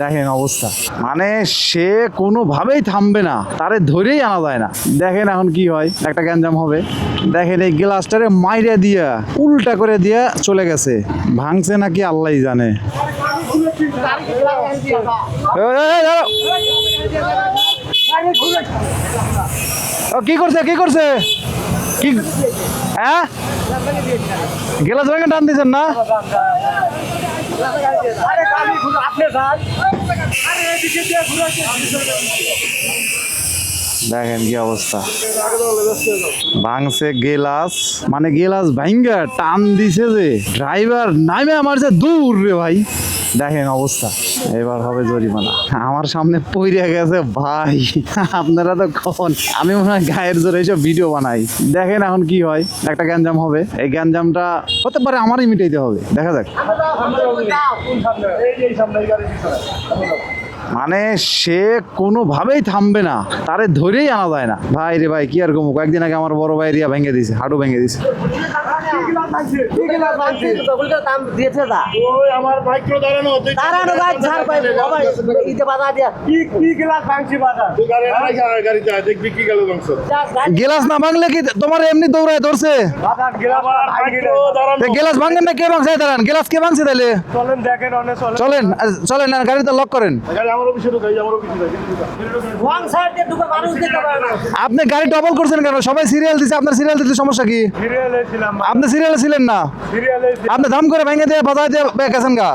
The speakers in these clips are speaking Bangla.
দেখেন অবস্থা। মানে সে কোনোভাবেই থামবে না। তারে ধরেই আনা যায় না। দেখেন এখন কি হয়, একটা গ্যাঞ্জাম হবে। দেখেন এই গ্লাসটারে মাইরে দিয়া, উল্টা করে দিয়া চলে গেছে। ভাঙছে নাকি আল্লাহ জানে। কি করছে কি করছে? কি হ্যাঁ? গেলাস ভেঙে টান দিয়েছেন না? দেখেন কি অবস্থা। ভাঙছে গেলাস মানে গেলাস ভাঙ্গা, টান দিছে যে ড্রাইভার নামে আমার যে দূর রে ভাই। দেখেন অবস্থা। এবার হবে জরিমানা। আমার সামনে পইরে গেছে ভাই। আপনারা তো কখন? আমি মনে হয় গায়ের জোরে এইসব ভিডিও বানাই। দেখেন এখন কি হয়। একটা গ্যাঞ্জাম হবে। এই গ্যাঞ্জামটা হতে পারে আমারই মিটাইতে হবে। দেখা যাক। মানে সে কোনোভাবেই থামবে না। তারে ধরেই আনা যায় না। ভাই রে ভাই কি আর কমুক একদিন আগে আমার বড় ভাই রিয়া ভেঙে দিয়েছে হাঁটু ভেঙে দিয়েছে। গ্লাস না ভাঙলে কি তোমার এমনি দৌড়ায় ধরছে? গ্লাস ভাঙেন না কে ভাঙছে? দাঁড়ান গেলাস কে ভাঙছে তাহলে চলেন দেখেন চলেন। চলেন লক করেন। আপনি গাড়ি ডবল করছেন কেন? সবাই সিরিয়াল দিছে আপনার সিরিয়াল দিতে সমস্যা কি? সিরিয়ালে ছিলাম আপনি সিরিয়ালে ছিলেন না? সিরিয়ালে আপনি দাম করে ভেঙে দিয়ে বাজায় দিয়ে গেছেন গা।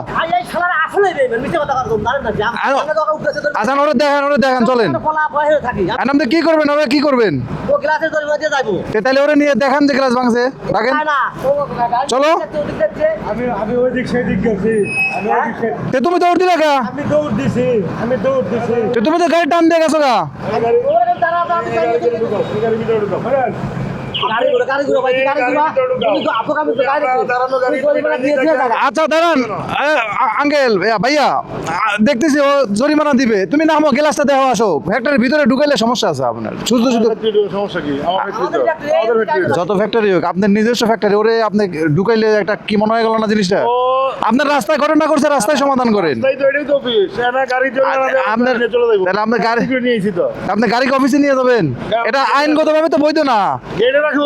আই এই শালার আসলে দেবে মিছে কথা কথা দাঁড়ান না জাম আরো- আমি তো উঠতেছে তো আচ্ছা ওরা দেখেন ওরা দেখেন চলেন। আপনি কি করবেন ওরা কি করবেন? দড়ি দিয়ে যাইবো। তে তাহলে ওরা নিয়ে দেখান যে গ্লাস ভাঙছে। রাখেন। না না ও চলো। আমি আমি ওই দিক সেই গেছি। আমি ওই দিক সে- তে তুমি দৌড় দিলে গা আমি দৌড় দিছি আমি দৌড় দিছি। তুমি তো গাড়ি টান দিয়ে গেছো গা গাড়ি গাড়ি গাড়ি গাড়ি গাড়ি গাড়ি গাড়ি আচ্ছা দাঁড়ান আঙ্কেল ভাইয়া দেখতেছি ও জরিমানা দিবে। তুমি না আমার গ্লাসটা দেখো আসো। ফ্যাক্টরির ভিতরে ঢুকাইলে সমস্যা আছে আপনার। শুধু শুধু। সমস্যা কি। যত ফ্যাক্টরি হোক আপনার নিজস্ব ফ্যাক্টরি ওরে আপনি ঢুকাইলে একটা কি মনে হয়ে গেল না জিনিসটা? আপনার রাস্তায় ঘটনা করছে রাস্তায় সমাধান করেন। আপনার গাড়ি আপনি গাড়িকে অফিসে নিয়ে যাবেন। এটা আইনগত ভাবে তো বৈধ না।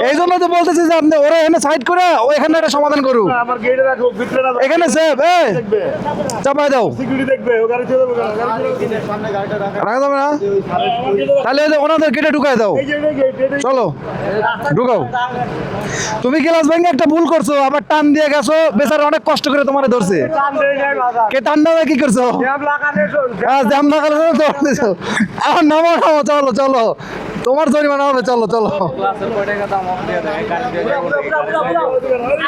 এই জন্য তো বলতেছি যে আপনি ওরা এখানে সাইড করে ও এখানে একটা সমাধান করুক। আমার গেটে রাখো ভিতরে না এখানে সেফ চাপাই দাও। সিকিউরিটি দেখবে ও গাড়ি চলে যাবে সামনে গাড়িটা রাখা রাখা যাবে না? তাহলে ওনাদের গেটে ঢুকাই দাও। চলো ঢুকাও। তুমি গ্লাস ভেঙে একটা ভুল করছ আবার টান দিয়ে গেছো বেচারা অনেক কষ্ট করে তোমারে ধরছে। কে টান দেওয়া কি করছ? জ্যাম হ্যাঁ না তো দিছো এখন নামো নামো চলো চলো। তোমার জরিমানা হবে চলো চলো।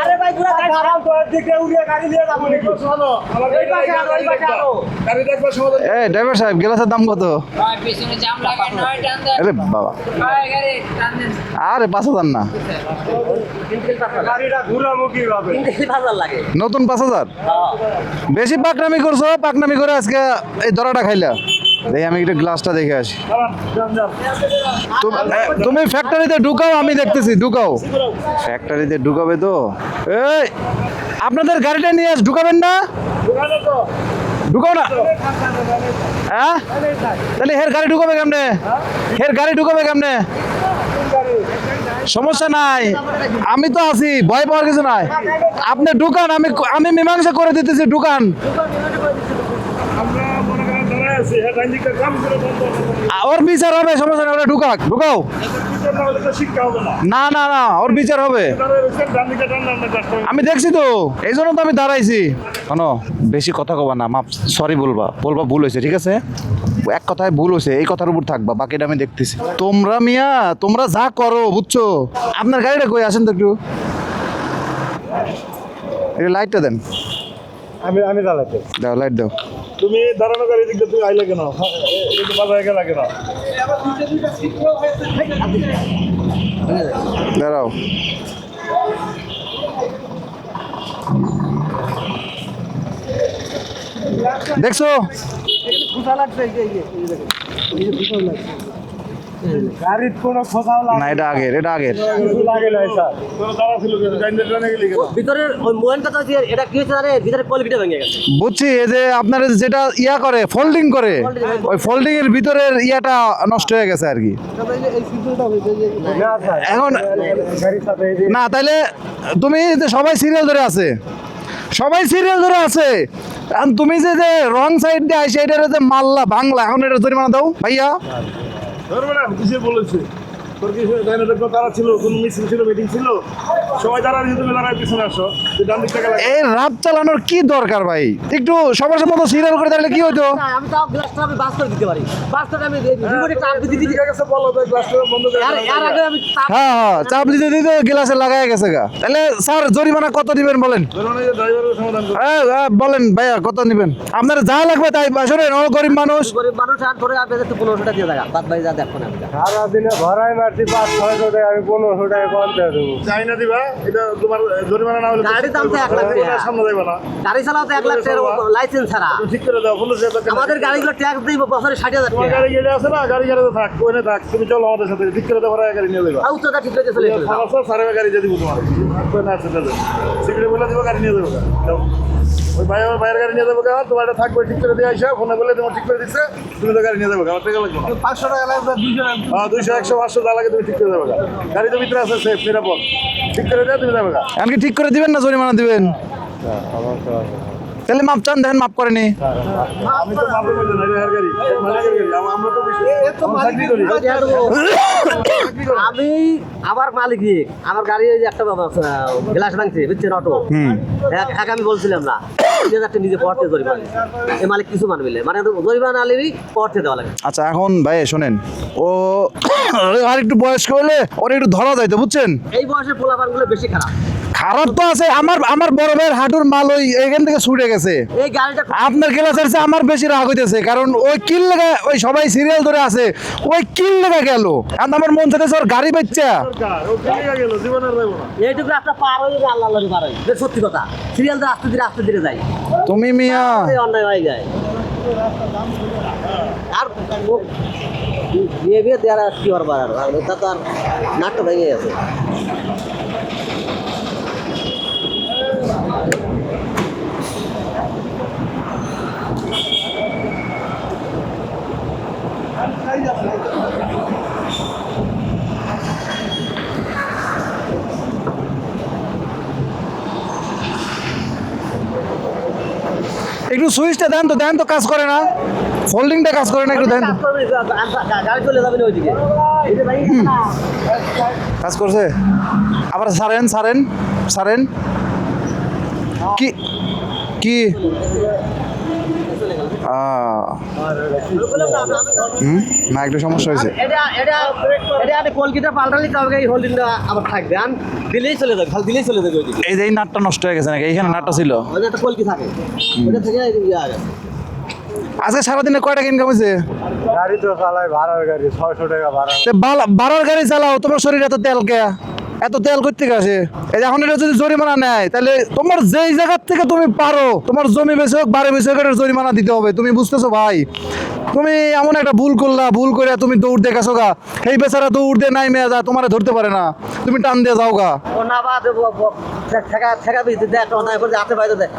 আরে ভাই পুরো গাড়ি আরাম তো দিকে উড়িয়ে গাড়ি নিয়ে যাব নাকি? শোনো আমার এই পাশে আনো, এই পাশে আনো। গাড়ি দেখবা সমাধান এই ড্রাইভার সাহেব গ্লাসের দাম কত? আরে বাবা। আরে পাঁচ হাজার না। নতুন পাঁচ হাজার? বেশি পাকনামি করছ পাকনামি করে আজকে এই দরাটা খাইলা। দেখি আমি একটু গ্লাসটা দেখে আসি। তুমি- ফ্যাক্টরিতে ঢুকাও আমি দেখতেছি ঢুকাও। ফ্যাক্টরিতে ঢুকাবে তো? এই আপনাদের গাড়িটা নিয়ে আস ঢুকাবেন না? ঢুকাও না? হ্যাঁ? তাহলে হের গাড়ি ঢুকাবে কেমনে? হের গাড়ি ঢুকাবে কেমনে? সমস্যা নাই। আমি তো আছি ভয় পাওয়ার কিছু নাই। আপনি ঢুকান আমি আমি মীমাংসা করে দিতেছি ঢুকান আমরা মনে করেন দাঁড়ায় আছি হ্যাঁ ডান দিকটা কাম করে বন্ধ করব। আ, ওর বিচার হবে সমস্যা নাই ওরা ঢুকাক ঢুকাও। না না। না না না ওর বিচার হবে। আমি দেখছি তো এই জন্য তো আমি দাঁড়াইছি। শোনো বেশি কথা কবা না মাপ সরি বলবা বলবা ভুল হয়েছে ঠিক আছে? এক কথায় ভুল হয়েছে এই কথার উপর থাকবা বাকিটা আমি দেখতেছি। তোমরা মিয়া তোমরা যা করো বুঝছ? আপনার গাড়িটা কই? আসেন তো একটু। একটু লাইটটা দেন। আমি আমি দাঁড়াতে দাও লাইট দাও। তুমি দাঁড়ানো গাড়ি দিকে তুমি আইলে কেন? হ্যাঁ, এটা বাজারে গেলা কেন দাঁড়াও। দেখছ? গাড়ির কোনো খোঁজাও না এটা আগের এটা আগের। লাগে নাই স্যার। তোরা দাঁড়া ছিল কিন্তু গাইন্ডার টানে গেলি ভিতরের ওই মোবাইলটা তো এটা কি হচ্ছে জানে ভিতরে কোয়ালিটিটা ভেঙে গেছে। বুঝছি এই যে আপনার যেটা ইয়া করে ফোল্ডিং করে ওই ফোল্ডিং এর ভিতরের ইয়াটা নষ্ট হয়ে গেছে আর কি। এখন না তাইলে তুমি যে সবাই সিরিয়াল ধরে আছে সবাই সিরিয়াল ধরে আছে। আর তুমি যে যে রং সাইড দিয়ে আসে এটার যে মাল্লা বাংলা এখন এটা জরিমানা দাও ভাইয়া। ধরবে না কিসে বলেছে। তোর কি গাইন্ডার তারা ছিল? কোনো মিছিল ছিল মিটিং ছিল? সবাই দাঁড়া দিয়ে তুমি দাঁড়ায় পিছনে আসো। তুই ডান দিক থেকে লাগে এই রাত চালানোর কি দরকার ভাই? একটু সবার মতো সিরিয়াল করে তাহলে কি হতো আমি তাও গ্লাসটা আমি বাস করে দিতে পারি। বাস আমি রিমোটে চাপ দিতে দিতে ঠিক বলো তো গ্লাসটা বন্ধ করে এর এর আগে আমি হ্যাঁ হ্যাঁ চাপ দিতে দিতে গিলাসে লাগাই গেছে গা। তাহলে স্যার জরিমানা কত দিবেন বলেন? ধরুন এই যে ড্রাইভারের সমাধান করো। এ, এ, বলেন ভাইয়া কত নিবেন আপনার যা লাগবে তাই গরিব মানুষ। গরিব মানুষ আর ধরে আপনি একটু পনেরোশো টাকা দিয়ে দেখা বাদ বাই যা দেখো না পাঁচ ছয়শো টাকা আমি পনেরোশো টাকা কম দিয়ে দেবো। চাই না দিবা এটা তোমার জরিমানা না হলে গাড়ির দাম তো এক লাখ টাকা। সামনে দেবে না। গাড়ি চালাও তো এক লাখ টাকার লাইসেন্স ছাড়া। তুমি ঠিক করে দাও পনেরোশো টাকা আমাদের গাড়িগুলো ট্যাক্স দিব বছরে ষাট হাজার তোমার টাকা। গাড়ি গেলে আছে না গাড়ি গাড়িতে থাক ওখানে থাক তুমি চলো আমাদের সাথে ঠিক করে দাও ভরাই গাড়ি নিয়ে দেবা ঠিক চলে। সমস্যা সারে গাড়ি দিয়ে দিব তোমার। আছে বলে দিব গাড়ি নিয়ে দেবো। ওই ভাই আমার ভাইয়ের গাড়ি নিয়ে যাব গা তোমার এটা থাকবে ঠিক করে দিয়ে আসা ফোনে বলে তোমার ঠিক করে দিচ্ছে তুমি তো গাড়ি নিয়ে যাব আমার টাকা লাগবে। পাঁচশো টাকা লাগবে দুইশো হ্যাঁ দুইশো একশো পাঁচশো যা লাগে তুমি ঠিক করে যাবে গাড়ি তো ভিতরে আছে সেফ নিরাপদ। ঠিক করে দেওয়া তুমি যাবে এমনকি ঠিক করে দিবেন না জরিমানা দিবেন। তাহলে মাপ চান দেখেন মাপ করেনি। আমি আমার মালিক আমার গাড়ি ওই যে একটা গ্লাস ভাঙছে বুঝছেন অটো। এক এক আমি বলছিলাম না নিজে নিজে পড়তে জরিমানা এই মালিক কিছু মানবে। মানে জরিমানা আলেবি পড়তে দেওয়া লাগে। আচ্ছা এখন ভাই শোনেন ও আর একটু বয়স্ক হলে ওর একটু ধরা যাইতো বুঝছেন? এই বয়সের পোলাপানগুলো বেশি খারাপ। খারাপ তো আছে আমার আমার বড় ভাইয়ের হাঁটুর মাল ওই এখান থেকে ছুটে গেছে। এই গাড়িটা আপনার ক্লাসের চেয়ে আমার বেশি রাগ হইতেছে কারণ ওই কিল লেগে ওই সবাই সিরিয়াল ধরে আছে ওই কিল লেগে গেল। এখন আমার মন চাইতেছে ওর গাড়ি বাচ্চা এইটুকু রাস্তা পার হয়ে যাবে আল্লাহ পার হয় সত্যি কথা সিরিয়াল তো আস্তে ধীরে আস্তে ধীরে যায়। তুমি মিয়া। অন্যায় হয়ে যায়। আর বিয়ে বিয়ে দেওয়ার কি আর? নাট্য ভেঙে গেছে। একটু সুইচটা দেন তো দেন তো কাজ করে না। ফোল্ডিংটা কাজ করে না একটু দেন কাজ করবে, গা- গা- গাড়ি চলে যাবে না ওইদিকে। এই যে ভাই, না। কাজ করছে? আবার সারেন সারেন সারেন। কি কি আহ, বললাম না, আমি- আমি- হুম? না একটু সমস্যা হয়েছে। এটা এটা এটা কলকিটা পাল্টালি তবে এই হোল্ডিংটা আবার থাকবে। আন দিলেই চলে যাবে খালি দিলেই চলে যাবে এই যে এই নাটটা নষ্ট হয়ে গেছে নাকি? এইখানে নাটটা ছিল? ওই যে একটা কলকি থাকে। ওটা থেকে এই ইয়ে আগে আজকে সারাদিনে কয় টাকা ইনকাম হয়েছে? গাড়ি তো চালাই ভাড়ার গাড়ি ছয়শো টাকা ভাড়া। তে বাল- বারোর গাড়ি চালাও তোমার শরীরে এত তেল কে এত তেল করতে গেছে এখন এটা যদি জরিমানা নেয়, তাহলে তোমার যেই জায়গার থেকে তুমি পারো, তোমার জমি বেশি হোক, বাড়ি বেশি হোক জরিমানা দিতে হবে। তুমি বুঝতেছো ভাই? তুমি এমন একটা ভুল করলা ভুল করে তুমি দৌড় দিয়ে গেছো গা। এই বেচারা দৌড় দিয়ে নাই মেয়ে যা তোমার ধরতে পারে না। তুমি টান দিয়ে যাও গা। ও না বা ঠেকা ঠেকা বিদ্যুৎ দেয় একটা অন্যায় করে হাতে বাইরে দেয়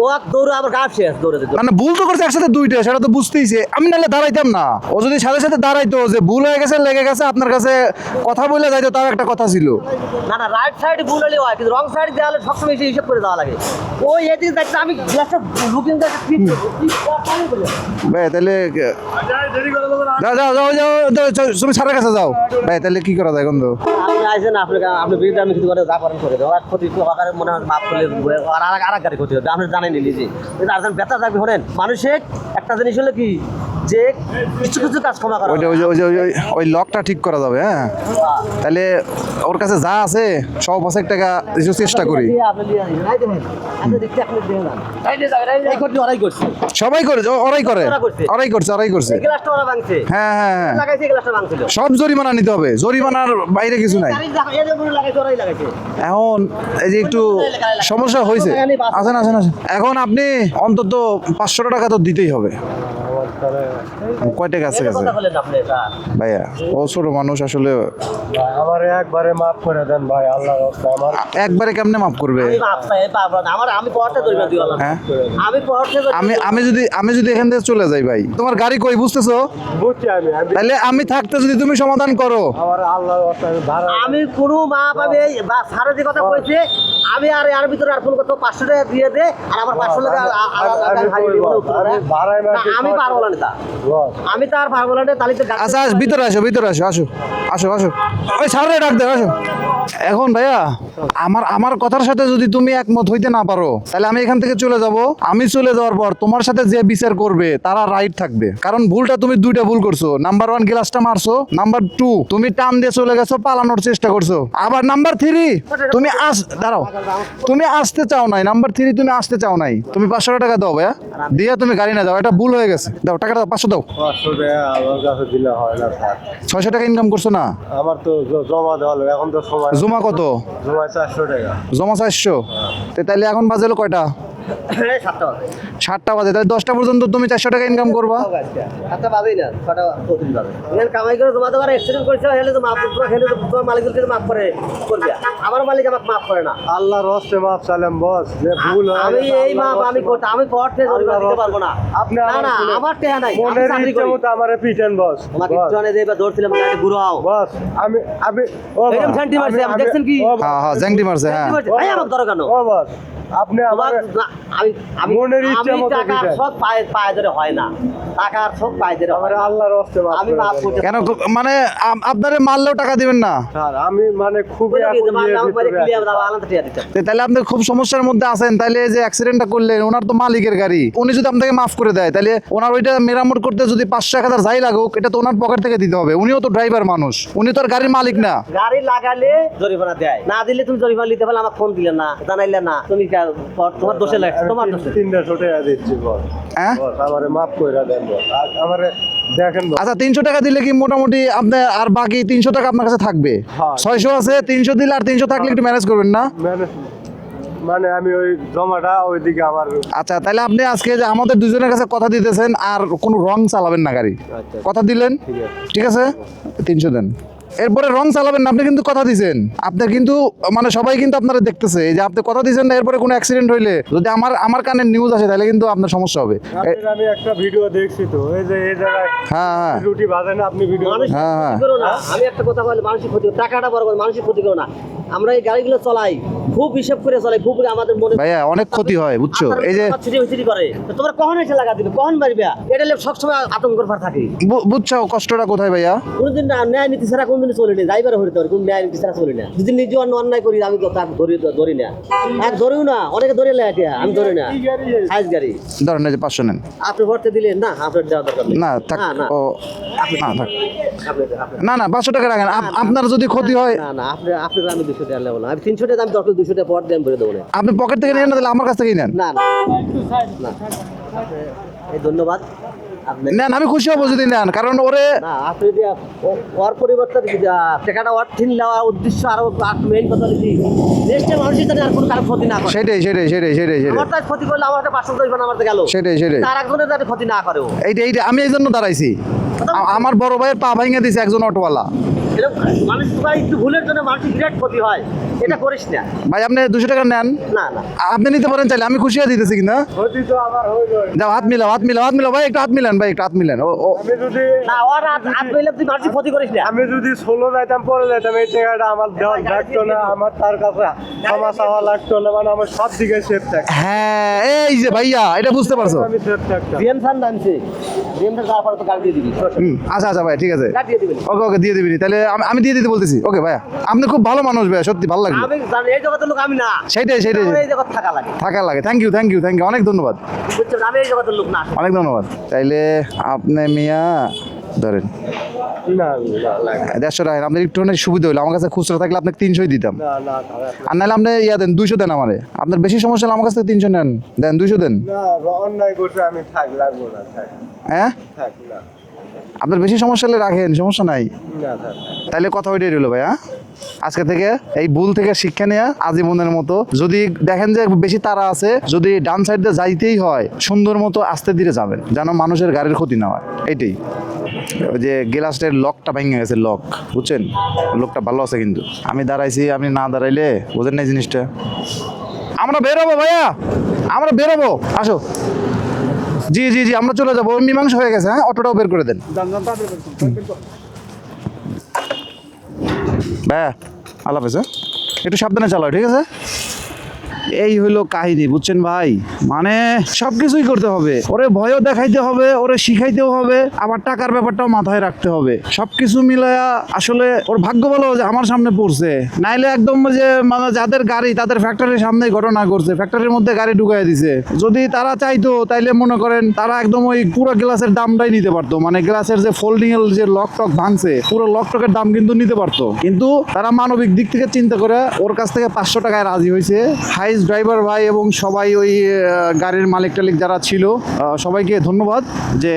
ও আর দৌড়ে আমার গাছ শেষ দৌড়ে মানে ভুল তো করছে একসাথে দুইটা সেটা তো বুঝতেইছে। আমি নাহলে দাঁড়াইতাম না। ও যদি সাথে সাথে দাঁড়াইতো যে ভুল হয়ে গেছে লেগে গেছে আপনার কাছে কথা বলে যাইতো তাও একটা কথা ছিল। না না রাইট সাইড ভুল হলে হয় কিন্তু রং সাইড দেওয়া হলে সবসময় এসে হিসাব করে দেওয়া লাগে। ওই এদিকে দেখতে আমি গ্লাসটা লুকিং দেখতে তাহলে যাই দেরি করে দেবো না যাও যাও যাও যাও যাও, যাও, তুমি সারের কাছে যাও। ভাই তাহলে কি করা যায় গন্ধ আপনি আইসেন আপনি আপনি বিরুদ্ধে আমি কিছু করে যা করেন করে দেবো। আর ক্ষতি আকারে মনে হয় মাফ করলে আর আর আর গাড়ি ক্ষতি হবে। আপনি জানেন নিজে কিন্তু আর ব্যথা থাকবে শোনেন। মানুষের একটা জিনিস হলো কি? যে কিছু কিছু কাজ ক্ষমা করা ওই লকটা ঠিক করা যাবে হ্যাঁ? তাহলে ওর কাছে যা আছে সব পাঁচেক টাকা কিছু চেষ্টা করি। সবাই করে ওরাই করে। করছে। ওরাই করছে ওরাই করছে? হ্যাঁ হ্যাঁ হ্যাঁ। সব জরিমানা নিতে হবে। জরিমানার বাইরে কিছু নাই। এখন এই যে একটু সমস্যা হয়েছে। আসেন আসেন আসেন। এখন আপনি অন্তত পাঁচশো টাকা তো দিতেই হবে। কয় টাকা আছে কাছে এটা। ভাইয়া ও ছোট মানুষ আসলে আমার একবারে মাফ করে দেন ভাই আল্লাহ আমার একবারে কেমনে মাফ করবে। আমার হ্যাঁ? আমি পড়তে আমি আমি যদি আমি যদি এখান থেকে চলে যাই ভাই তোমার গাড়ি কই বুঝতেছো? বুঝছি আমি আমি তাহলে আমি থাকতে যদি তুমি সমাধান করো। আমি কোনো আমি এই বা সারা যে কথা কইছে আমি আর এর ভিতরে আর ফোন করতে পাঁচশো টাকা দিয়ে দে আর আমার পাঁচশো টাকা আমি হ্যাঁ? পারব না তা আমি তো আর পারব না তাহলে আচ্ছা আস ভিতরে আসো ভিতরে আসো আসো আসো আসো। ওই সারে ডাক দে আসো। এখন ভাইয়া আমার আমার কথার সাথে যদি তুমি একমত হইতে না পারো তাহলে আমি এখান থেকে চলে যাব। আমি চলে যাওয়ার পর তোমার সাথে যে বিচার করবে তারা রাইট থাকবে। কারণ ভুলটা তুমি দুইটা ভুল করছ। নাম্বার ওয়ান গ্লাসটা মারছো নাম্বার টু তুমি টান দিয়ে চলে গেছো পালানোর চেষ্টা করছ। আবার নাম্বার থ্রি তুমি আস দাঁড়াও। তুমি আসতে চাও নাই নাম্বার থ্রি তুমি আসতে চাও নাই। তুমি পাঁচশো টাকা দাও ভাইয়া। দিয়ে তুমি গাড়ি না দাও এটা ভুল হয়ে গেছে। দাও টাকা দাও, পাঁচশো দাও। ছয়শো টাকা ইনকাম করছ না? আমার তো জমা দেওয়া এখন তো সময় জমা কত? জমা চারশো টাকা। জমা চারশো? তো তাহলে এখন বাজে হলো কয়টা? সাতটা বাজে। তাহলে দশটা পর্যন্ত তুমি চারশো টাকা ইনকাম করবা। সাতটা বাজেই না, ছটা প্রতিদিন কামাই করে জমা দেওয়ার accident করেছে, হেলে তো মাপ করবে, হেলে তো তোমার মালিকের কাছে মাপ করে করবে। আমার মালিক আমাকে মাফ করে না। আল্লাহর হস্তে মাপ চালাম বস যে ভুল হয়ে আমি এই আল্লাহর আমি করতে আমি পড়তে জরিমানা দিতে পারব না। আপনি না না আমার টেহা নাই মনের চাকরি মতো আমারে পিটেন বস একটু আনে দিয়ে দৌড়ছিলাম গাড়ি ঘুরাও বস আমি আমি ও এরকম বস, মারছে, আমি- আপনি দেখছেন কি? হ্যাঁ হ্যাঁ জ্যাংটি মারছে হ্যাঁ। ভাই আমার দরকার কেন? ও বস। আপনি আমার আমি আমি মনের ইচ্ছা মতো টাকার সব পায়ে পায়ে ধরে হয় না। টাকার সব পায়ে ধরে আমার আল্লাহর হস্তে আমি দেন, করতে কেন মানে আপনারে মারলেও টাকা দিবেন না? স্যার আমি মানে খুবই তাহলে আপনি খুব সমস্যার মধ্যে আছেন তাহলে যে অ্যাক্সিডেন্টটা করলেন ওনার তো মালিকের গাড়ি। উনি যদি আপনাকে মাফ করে দেয় তাহলে ওনার ওইটা মেরামত করতে যদি পাঁচশো এক হাজার যাই লাগুক এটা তো ওনার পকেট থেকে দিতে হবে। উনিও তো ড্রাইভার মানুষ উনি তো আর গাড়ির মালিক না। গাড়ি লাগালে জরিমানা দেয়। না দিলে তুমি জরিমানা নিতে পারলে আমার ফোন দিলে না জানাইলে না তুমি তোমার দোষে আমি তোমার তিন- দোষে। দিচ্ছি বস হ্যাঁ? আমারে মাফ করে দেন বস আমারে দেখেন আচ্ছা তিনশো টাকা দিলে কি মোটামুটি আপনার আর বাকি তিনশো টাকা আপনার কাছে থাকবে? হ্যাঁ। ছয়শো আছে তিনশো দিলে আর তিনশো থাকলে একটু ম্যানেজ করবেন না? মানে মানে আমি ওই জমাটা ওইদিকে আমার আচ্ছা তাহলে আপনি আজকে যে আমাদের দুজনের কাছে কথা দিতেছেন আর কোনো রং চালাবেন না গাড়ি। কথা দিলেন? ঠিক আছে? তিনশো দেন। এরপরে রং চালাবেন না আপনি কিন্তু কথা দিছেন। আপনি কিন্তু মানে সবাই কিন্তু আপনারা দেখতেছে যে আপনি কথা দিছেন না এরপরে কোনো অ্যাক্সিডেন্ট হইলে যদি আমার আমার কানে নিউজ আসে তাহলে কিন্তু আপনার সমস্যা হবে। আমি একটা ভিডিও দেখছি তো এই যে এই জায়গায় হ্যাঁ হ্যাঁ। রুটি বাজে না আপনি ভিডিও মানুষ হ্যাঁ, হ্যাঁ। ক্ষতি আমি একটা কথা বলি মানুষের ক্ষতি টাকাটা বড় মানুষের ক্ষতি করো না। আমরা এই গাড়িগুলো চলাই খুব হিসাব করে চলাই খুব আমাদের মনে ভাইয়া অনেক ক্ষতি হয় বুঝছ? এই যে ছিটি ছিটি করে? তো তোমরা কখন এসে লাগা দিবে? কখন মারবে? এটা লোক সবসময় আতঙ্কর ভার থাকে। বুঝছ কষ্টটা কোথায় ভাইয়া? কোনদিন না ন্যায় নীতি ছাড়া কোনদিন চলি না যাইবার পারে কোন ন্যায় ছাড়া চলি না। যদি নিজে অন্য অন্যায় করি আমি তার ধরি ধরি না। এক ধরিও না অনেকে ধরে এটা আমি ধরি না। সাইজ গাড়ি। ধরেন যে পাঁচশো নেন। আপনি ভরতে দিলেন না আপনার দেওয়া দরকার না থাক ও না থাক। না না পাঁচশো টাকা রাখেন। আপ- আপনার যদি ক্ষতি হয় না না আপনি আপনার আমি দুশো টাকা নেব না। আমি তিনশো টাকা আমি দরকার দুশো টাকা পর দিয়ে আমি ভরে দেবো না। আপনি পকেট থেকে না তাহলে আমার কাছ থেকেই নেন। না না। না। এই ধন্যবাদ। নেন আমি খুশি হব যদি নেন কারণ ওরে আপনি ওর পরিবর্তে যদি, আহ, টাকাটা ওর ঠিক নেওয়ার উদ্দেশ্য আরও মেইন কথা হচ্ছে দেশটা মানুষের জন্য আর কোনো কারও ক্ষতি না করে। সেটাই সেটাই সেটাই সেটাই সেটাই। আমার তার ক্ষতি করলে আমার একটা পাঁচশো দশ আমার গেল। সেটাই সেটাই। তার একজনের যাতে ক্ষতি না করে এইটা এইটা আমি এই জন্য দাঁড়াইছি। আমার বড় ভাইয়ের পা ভাঙে দিছে একজন অটোওয়ালা। মানুষ একটু ভুলের জন্য মানুষের বিরাট ক্ষতি হয়। এটা করিস না। ভাই আপনি দুশো টাকা নেন। না না। আপনি নিতে পারেন চাইলে আমি খুশি হয়ে দিতেছি কিনা হইল যাও হাত মিলাও হাত মিলাও হাত মিলাও। ভাই একটু হাত মিলান ভাই একটু হাত মিলান। ও ও। আমি যদি না ওর হাত হাত পেলে তুই মানুষের ক্ষতি করিস না। আমি যদি ষোলো যাইতাম পরে যাইতাম এই টাকাটা আমার দেওয়া লাগতো না আমার তার কাছে ক্ষমা চাওয়া লাগতো না মানে আমার সব দিকে সেফ থাক। হ্যাঁ এই যে ভাইয়া এটা বুঝতে পারছ। আমি সেফ থাকতাম। তো গাড়ি দিয়ে দিবি। আচ্ছা আচ্ছা ভাই ঠিক আছে। ওকে ওকে দিয়ে দিবি তাহলে আমি দিয়ে দিতে বলতেছি। ওকে ভাইয়া আপনি খুব ভালো মানুষ ভাইয়া সত্যি ভালো লাগল আমি জানি এই জগতের লোক আমি না। সেটাই সেটাই এই জগৎ থাকা লাগে। থাকা লাগে। Thank you thank you thank you অনেক ধন্যবাদ। বুঝছেন আমি এই জগতের লোক না। অনেক ধন্যবাদ। তাইলে আপনি মিয়া ধরেন। না না লাগে দেড়শো টাকা আপনার একটু সুবিধা হলো আমার কাছে খুচরা থাকলে আপনাকে তিনশোই দিতাম। না না খারাপ আর নাহলে আপনি ইয়া দেন দুইশো দেন আমারে। আপনার বেশি সমস্যা হলে আমার কাছ থেকে তিনশো নেন। দেন দুইশো দেন। না অন্যায় করছে আমি থাক লাগবো না থাক। হ্যাঁ? আপনার বেশি সমস্যা হলে রাখেন সমস্যা নাই। তাইলে কথা ওইটাই রইল ভাই হ্যাঁ আজকে থেকে এই ভুল থেকে শিক্ষা নেওয়া আজীবনের মতো। যদি দেখেন যে বেশি তারা আছে, যদি ডান সাইড দিয়ে যাইতেই হয়, সুন্দর মতো আস্তে ধীরে যাবেন, যেন মানুষের গাড়ির ক্ষতি না হয়। এইটাই। ওই যে গ্লাসটার লকটা ভেঙে গেছে, লক। বুঝছেন? লোকটা ভালো আছে কিন্তু। আমি দাঁড়াইছি, আপনি না দাঁড়াইলে বোঝেন না জিনিসটা। আমরা বেরোবো ভাইয়া! আমরা বেরোবো আসো। জি জি জি, আমরা চলে যাব। মীমাংসা হয়ে গেছে হ্যাঁ? অটোটাও বের করে দেন। ভাইয়া আল্লাহ হাফেজ, হ্যাঁ? একটু সাবধানে চালাও ঠিক আছে এই হইল কাহিনী, বুঝছেন ভাই? মানে সবকিছুই করতে হবে। ওরে ভয়ও দেখাইতে হবে, ওরে শিখাইতেও হবে, আবার টাকার ব্যাপারটাও মাথায় রাখতে হবে। সবকিছু মিলায়া আসলে ওর ভাগ্য ভালো যে আমার সামনে পড়ছে। নাইলে একদম যে মানে যাদের গাড়ি, তাদের ফ্যাক্টরির সামনে ঘটনা করছে ফ্যাক্টরির মধ্যে গাড়ি ঢুকাই দিছে। যদি তারা চাইতো, তাইলে মনে করেন তারা একদম ওই পুরো গ্লাসের দামটাই নিতে পারতো। মানে গ্লাসের যে ফোল্ডিং এর যে লক টক ভাঙছে, পুরো লক টকের দাম কিন্তু নিতে পারতো। কিন্তু তারা মানবিক দিক থেকে চিন্তা করে ওর কাছ থেকে পাঁচশো টাকায় রাজি হয়েছে। হাইস ড্রাইভার ভাই এবং সবাই ওই গাড়ির মালিক টালিক যারা ছিল সবাইকে ধন্যবাদ যে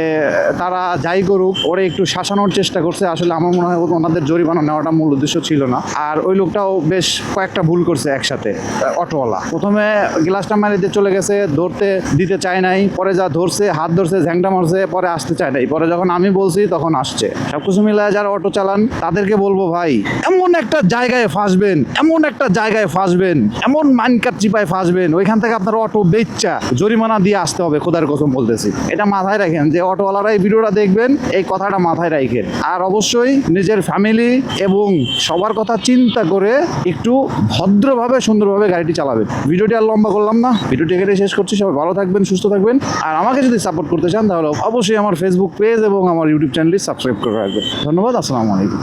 তারা যাই করুক, ওরে একটু শাসানোর চেষ্টা করছে। আসলে আমার মনে হয় ওনাদের জরিমানা নেওয়াটা মূল উদ্দেশ্য ছিল না। আর ওই লোকটাও বেশ কয়েকটা ভুল করছে একসাথে অটোওয়ালা। প্রথমে গ্লাসটা মারি দিয়ে চলে গেছে, ধরতে দিতে চায় নাই, পরে যা ধরছে, হাত ধরছে, ঝ্যাংটা মারছে, পরে আসতে চায় নাই। পরে যখন আমি বলছি, তখন আসছে। সবকিছু মিলায় যারা অটো চালান, তাদেরকে বলব ভাই, এমন একটা জায়গায় ফাঁসবেন, এমন একটা জায়গায় ফাঁসবেন, এমন মাইনকাট চিপায় ফাঁসবেন, ওইখান থেকে আপনার অটো বেচ্চা জরিমানা দিয়ে আসতে হবে, খোদার কসম বলতেছি। এটা মাথায় রাখেন যে অটোওয়ালারা এই ভিডিওটা দেখবেন, এই কথাটা মাথায় রাখেন। আর অবশ্যই নিজের ফ্যামিলি এবং সবার কথা চিন্তা করে একটু ভদ্রভাবে, সুন্দরভাবে গাড়িটি চালাবেন। ভিডিওটি আর লম্বা করলাম না, ভিডিওটি এখানে শেষ করছি, সবাই ভালো থাকবেন, সুস্থ থাকবেন। আর আমাকে যদি সাপোর্ট করতে চান, তাহলে অবশ্যই আমার ফেসবুক পেজ এবং আমার ইউটিউব চ্যানেলটি সাবস্ক্রাইব করে রাখবেন। ধন্যবাদ, আসসালামু আলাইকুম।